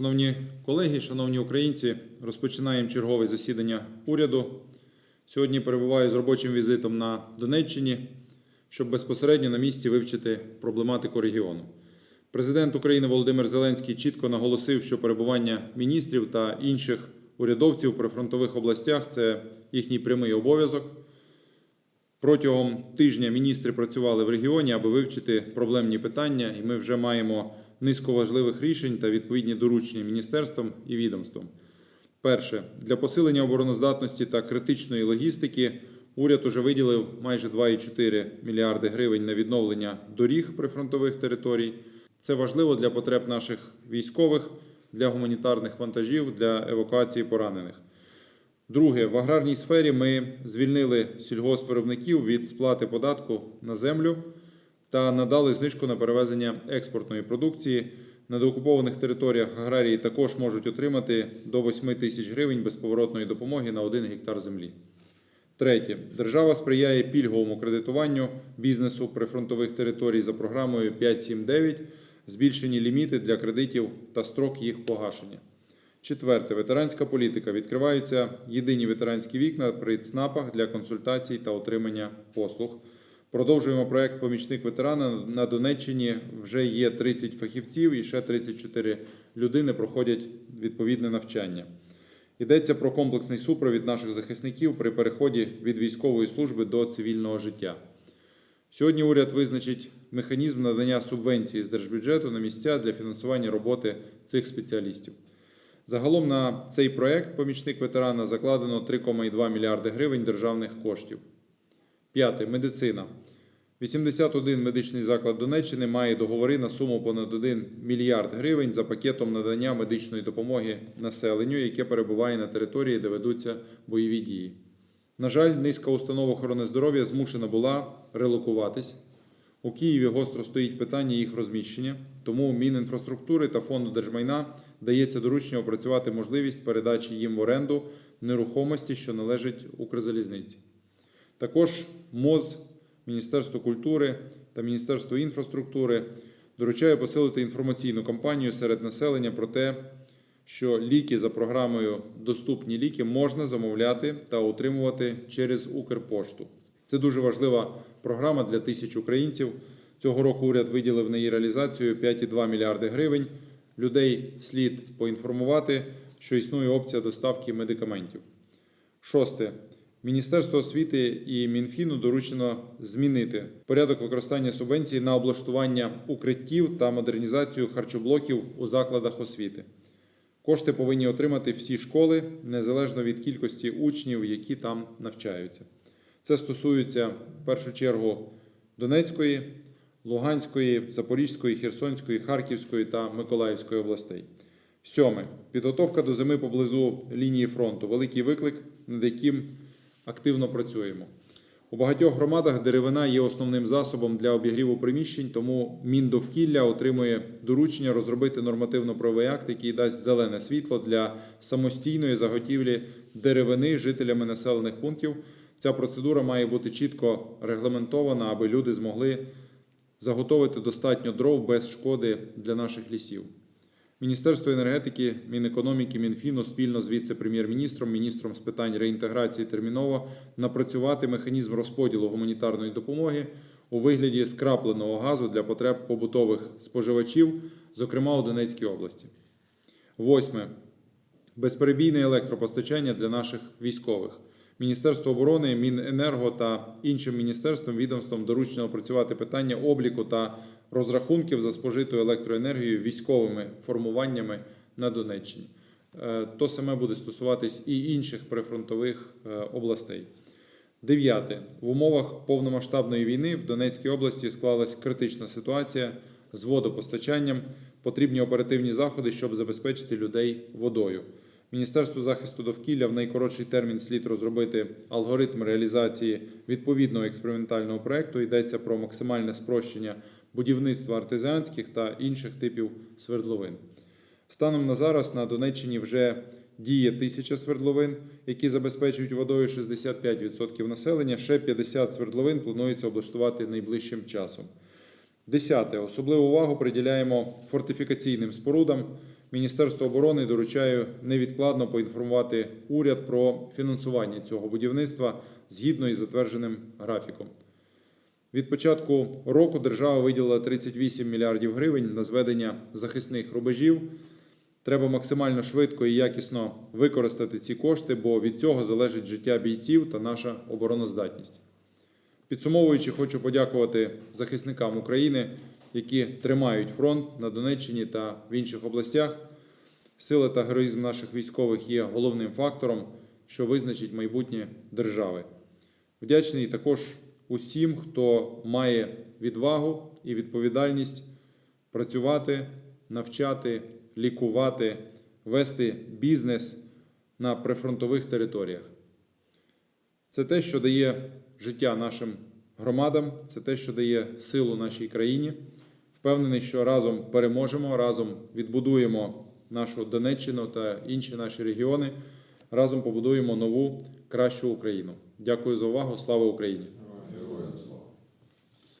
Шановні колеги, шановні українці, розпочинаємо чергове засідання уряду. Сьогодні перебуваю з робочим візитом на Донеччині, щоб безпосередньо на місці вивчити проблематику регіону. Президент України Володимир Зеленський чітко наголосив, що перебування міністрів та інших урядовців в прифронтових областях це їхній прямий обов'язок. Протягом тижня міністри працювали в регіоні, аби вивчити проблемні питання, і ми вже маємо низку важливих рішень та відповідні доручення міністерствам і відомствам. Перше, для посилення обороноздатності та критичної логістики уряд уже виділив майже 2,4 мільярди гривень на відновлення доріг прифронтових територій. Це важливо для потреб наших військових, для гуманітарних вантажів, для евакуації поранених. Друге, в аграрній сфері ми звільнили сільгоспвиробників від сплати податку на землю та надали знижку на перевезення експортної продукції. На деокупованих територіях аграрії також можуть отримати до 8 тисяч гривень безповоротної допомоги на 1 гектар землі. Третє. Держава сприяє пільговому кредитуванню бізнесу прифронтових територій за програмою 5.7.9, збільшені ліміти для кредитів та строк їх погашення. Четверте. Ветеранська політика. Відкриваються єдині ветеранські вікна при ЦНАПах для консультацій та отримання послуг. Продовжуємо проект Помічник ветерана на Донеччині. Вже є 30 фахівців і ще 34 людини проходять відповідне навчання. Йдеться про комплексний супровід наших захисників при переході від військової служби до цивільного життя. Сьогодні уряд визначить механізм надання субвенції з держбюджету на місця для фінансування роботи цих спеціалістів. Загалом на цей проект помічник ветерана закладено 3,2 мільярди гривень державних коштів. П'яте медицина. 81 медичний заклад Донеччини має договори на суму понад 1 мільярд гривень за пакетом надання медичної допомоги населенню, яке перебуває на території, де ведуться бойові дії. На жаль, низка установ охорони здоров'я змушена була релокуватись. У Києві гостро стоїть питання їх розміщення, тому Мінінфраструктури та фонду держмайна дається доручення опрацювати можливість передачі їм в оренду нерухомості, що належить Укрзалізниці. Також МОЗ, Міністерство культури та Міністерство інфраструктури доручає посилити інформаційну кампанію серед населення про те, що ліки за програмою Доступні ліки можна замовляти та отримувати через Укрпошту. Це дуже важлива програма для тисяч українців. Цього року уряд виділив на її реалізацію 5,2 мільярди гривень. Людей слід поінформувати, що існує опція доставки медикаментів. Шосте. Міністерство освіти і Мінфіну доручено змінити порядок використання субвенцій на облаштування укриттів та модернізацію харчоблоків у закладах освіти. Кошти повинні отримати всі школи незалежно від кількості учнів, які там навчаються. Це стосується в першу чергу Донецької, Луганської, Запорізької, Херсонської, Харківської та Миколаївської областей. Сьоме. Підготовка до зими поблизу лінії фронту. Великий виклик, над яким активно працюємо. У багатьох громадах деревина є основним засобом для обігріву приміщень, тому Міндовкілля отримує доручення розробити нормативно-правовий акт, який дасть зелене світло для самостійної заготівлі деревини жителями населених пунктів. Ця процедура має бути чітко регламентована, аби люди змогли заготовити достатньо дров без шкоди для наших лісів. Міністерство енергетики, Мінекономіки, Мінфіну спільно з віце-прем'єр-міністром, міністром з питань реінтеграції терміново напрацювати механізм розподілу гуманітарної допомоги у вигляді скрапленого газу для потреб побутових споживачів, зокрема у Донецькій області. Восьме. Безперебійне електропостачання для наших військових. Міністерство оборони, Міненерго та іншим міністерствам відомствам доручено опрацювати питання обліку та розрахунків за спожиту електроенергію військовими формуваннями на Донеччині. Е, То саме буде стосуватись і інших прифронтових е, областей. Дев'яте. В умовах повномасштабної війни в Донецькій області склалась критична ситуація з водопостачанням. Потрібні оперативні заходи, щоб забезпечити людей водою. Міністерство захисту довкілля в найкоротший термін слід розробити алгоритм реалізації відповідного експериментального проекту. Йдеться про максимальне спрощення будівництва артезіанських та інших типів свердловин. Станом на зараз на Донеччині вже діє тисяча свердловин, які забезпечують водою 65% населення. Ще 50 свердловин планується облаштувати найближчим часом. Десяте. Особливу увагу приділяємо фортифікаційним спорудам. Міністерству оборони доручаю невідкладно поінформувати уряд про фінансування цього будівництва згідно із затвердженим графіком. Від початку року держава виділила 38 мільярдів гривень на зведення захисних рубежів. Треба максимально швидко і якісно використати ці кошти, бо від цього залежить життя бійців та наша обороноздатність. Підсумовуючи, хочу подякувати захисникам України, які тримають фронт на Донеччині та в інших областях. Сила та героїзм наших військових є головним фактором, що визначить майбутнє держави. Вдячний також усім, хто має відвагу і відповідальність працювати, навчати, лікувати, вести бізнес на прифронтових територіях. Це те, що дає життя нашим громадам, це те, що дає силу нашій країні. Впевнений, що разом переможемо, разом відбудуємо нашу Донеччину та інші наші регіони. Разом побудуємо нову кращу Україну. Дякую за увагу. Слава Україні!